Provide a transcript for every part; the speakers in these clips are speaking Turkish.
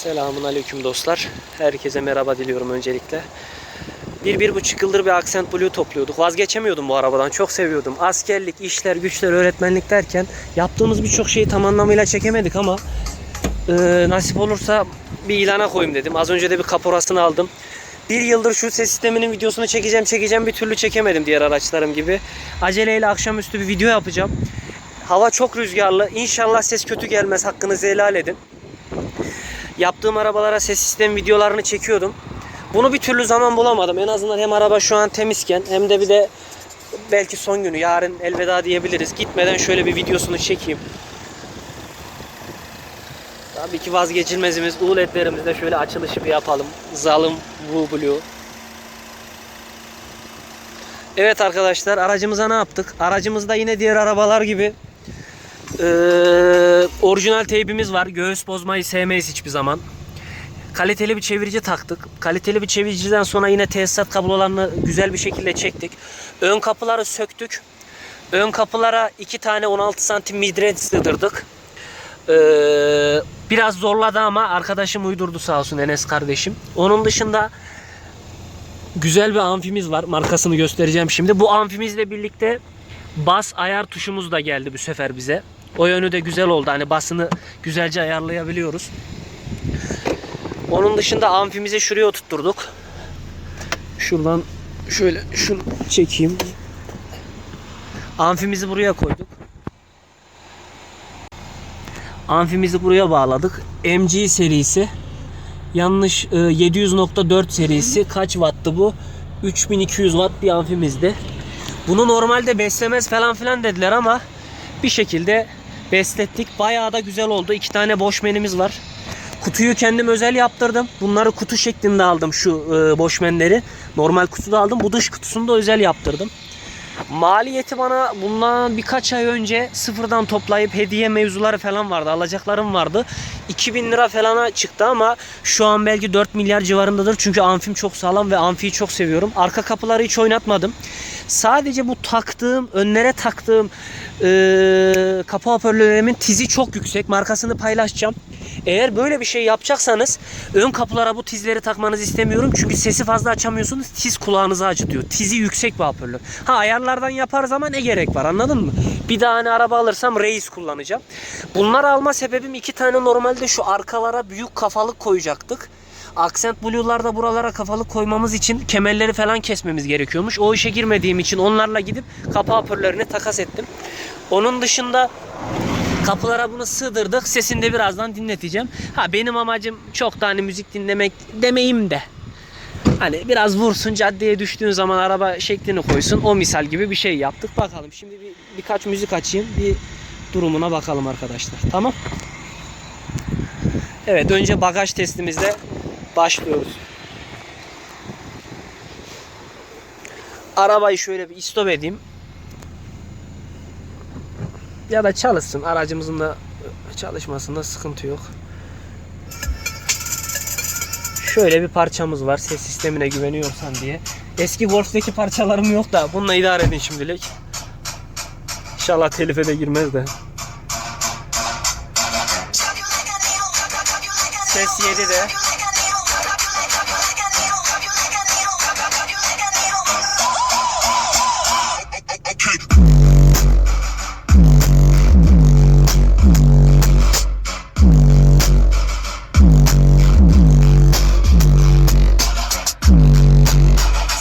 Selamun aleyküm dostlar. Herkese merhaba diliyorum öncelikle. Bir, bir buçuk yıldır bir Accent Blue topluyorduk. Vazgeçemiyordum bu arabadan. Çok seviyordum. Askerlik, işler, güçler, öğretmenlik derken yaptığımız birçok şeyi tam anlamıyla çekemedik ama e, nasip olursa bir ilana koyayım dedim. Az önce de bir kaporasını aldım. Bir yıldır şu ses sisteminin videosunu çekeceğim çekeceğim bir türlü çekemedim diğer araçlarım gibi. Aceleyle akşamüstü bir video yapacağım. Hava çok rüzgarlı. İnşallah ses kötü gelmez. Hakkınızı helal edin. Yaptığım arabalara ses sistem videolarını çekiyordum. Bunu bir türlü zaman bulamadım. En azından hem araba şu an temizken hem de bir de belki son günü yarın elveda diyebiliriz. Gitmeden şöyle bir videosunu çekeyim. Tabii ki vazgeçilmezimiz U ledlerimizde şöyle açılışı bir yapalım. Zalım Blue Blue. Evet arkadaşlar aracımıza ne yaptık? Aracımızda yine diğer arabalar gibi ee, orijinal teybimiz var. Göğüs bozmayı sevmeyiz hiçbir zaman. Kaliteli bir çevirici taktık. Kaliteli bir çeviriciden sonra yine tesisat kablolarını güzel bir şekilde çektik. Ön kapıları söktük. Ön kapılara iki tane 16 santim midret sığdırdık. Ee, biraz zorladı ama arkadaşım uydurdu sağ olsun Enes kardeşim. Onun dışında güzel bir amfimiz var. Markasını göstereceğim şimdi. Bu amfimizle birlikte bas ayar tuşumuz da geldi bu sefer bize. O yönü de güzel oldu. Hani basını güzelce ayarlayabiliyoruz. Onun dışında amfimizi şuraya oturtturduk. Şuradan şöyle şunu çekeyim. Amfimizi buraya koyduk. Amfimizi buraya bağladık. MG serisi. Yanlış e, 700.4 serisi. Kaç wattı bu? 3200 watt bir amfimizdi. Bunu normalde beslemez falan filan dediler ama bir şekilde beslettik. Bayağı da güzel oldu. İki tane boşmenimiz var. Kutuyu kendim özel yaptırdım. Bunları kutu şeklinde aldım şu e, boşmenleri. Normal kutuda aldım. Bu dış kutusunu da özel yaptırdım. Maliyeti bana bundan birkaç ay önce sıfırdan toplayıp hediye mevzuları falan vardı. Alacaklarım vardı. 2000 lira falana çıktı ama şu an belki 4 milyar civarındadır. Çünkü amfim çok sağlam ve amfiyi çok seviyorum. Arka kapıları hiç oynatmadım. Sadece bu taktığım, önlere taktığım e, kapı hoparlörlerimin tizi çok yüksek. Markasını paylaşacağım. Eğer böyle bir şey yapacaksanız ön kapılara bu tizleri takmanızı istemiyorum. Çünkü sesi fazla açamıyorsunuz. Tiz kulağınızı acıtıyor. Tizi yüksek bir hoparlör. Ha ayarlardan yaparız ama ne gerek var anladın mı? Bir daha hani araba alırsam reis kullanacağım. Bunları alma sebebim iki tane normalde şu arkalara büyük kafalık koyacaktık. Accent Blue'larda buralara kafalık koymamız için kemerleri falan kesmemiz gerekiyormuş. O işe girmediğim için onlarla gidip kapı hoparlörlerini takas ettim. Onun dışında Kapılara bunu sığdırdık. Sesini de birazdan dinleteceğim. Ha benim amacım çok da hani müzik dinlemek demeyim de. Hani biraz vursun caddeye düştüğün zaman araba şeklini koysun. O misal gibi bir şey yaptık. Bakalım şimdi bir, birkaç müzik açayım. Bir durumuna bakalım arkadaşlar. Tamam. Evet önce bagaj testimizle başlıyoruz. Arabayı şöyle bir istop edeyim ya da çalışsın. Aracımızın da çalışmasında sıkıntı yok. Şöyle bir parçamız var. Ses sistemine güveniyorsan diye. Eski Golf'teki parçalarım yok da bununla idare edin şimdilik. İnşallah telife de girmez de. Ses 7 de.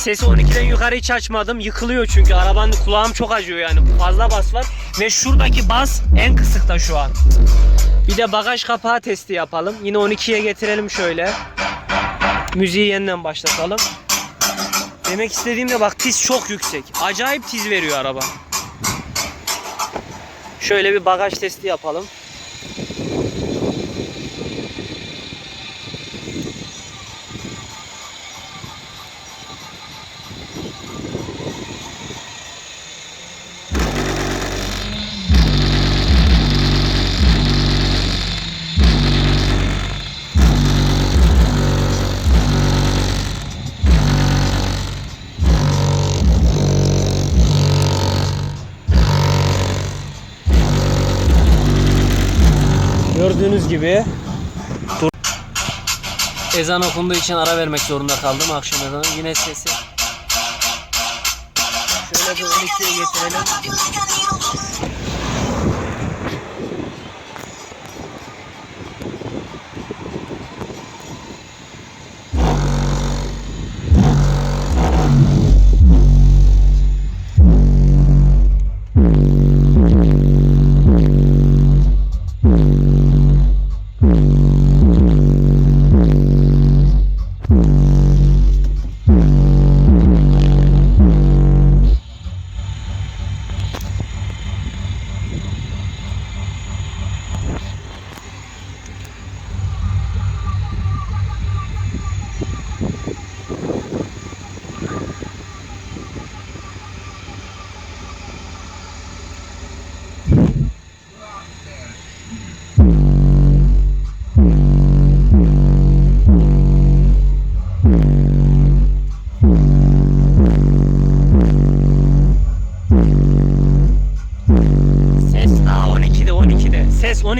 Sesi 12'den yukarı hiç açmadım. Yıkılıyor çünkü arabanın kulağım çok acıyor yani. Fazla bas var. Ve şuradaki bas en kısıkta şu an. Bir de bagaj kapağı testi yapalım. Yine 12'ye getirelim şöyle. Müziği yeniden başlatalım. Demek istediğim de bak tiz çok yüksek. Acayip tiz veriyor araba. Şöyle bir bagaj testi yapalım. Gördüğünüz gibi. Ezan okunduğu için ara vermek zorunda kaldım akşam ezanı. Yine sesi. Şöyle bir 12'ye getirelim.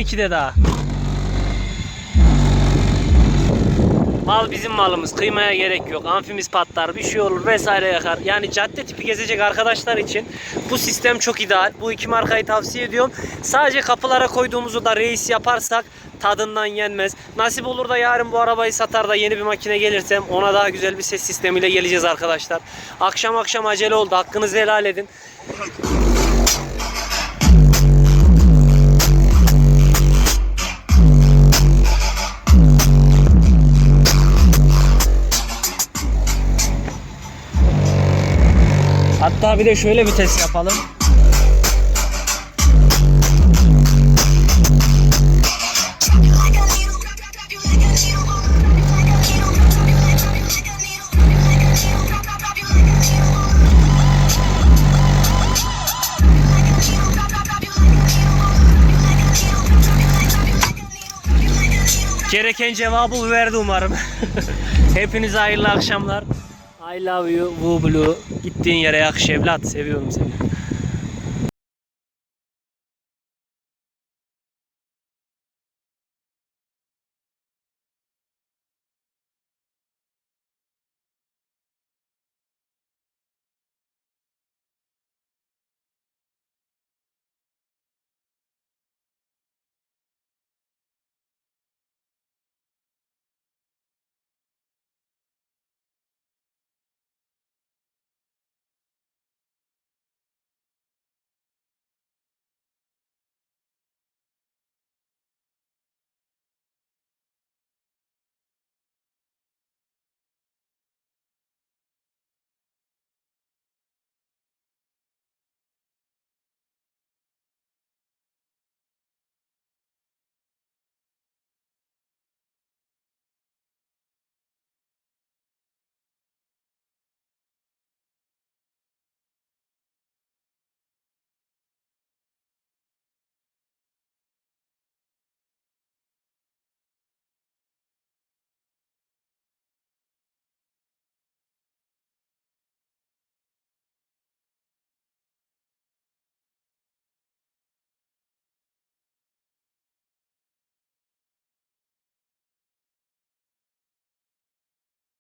2'de daha. Mal bizim malımız. Kıymaya gerek yok. Amfimiz patlar, bir şey olur vesaire yakar. Yani cadde tipi gezecek arkadaşlar için bu sistem çok ideal. Bu iki markayı tavsiye ediyorum. Sadece kapılara koyduğumuzu da reis yaparsak tadından yenmez. Nasip olur da yarın bu arabayı satar da yeni bir makine gelirsem ona daha güzel bir ses sistemiyle geleceğiz arkadaşlar. Akşam akşam acele oldu. Hakkınızı helal edin. Hatta bir de şöyle bir test yapalım. Gereken cevabı verdi umarım. Hepinize hayırlı akşamlar. I love you, Wu Blue. Gittiğin yere yakış evlat. Seviyorum seni.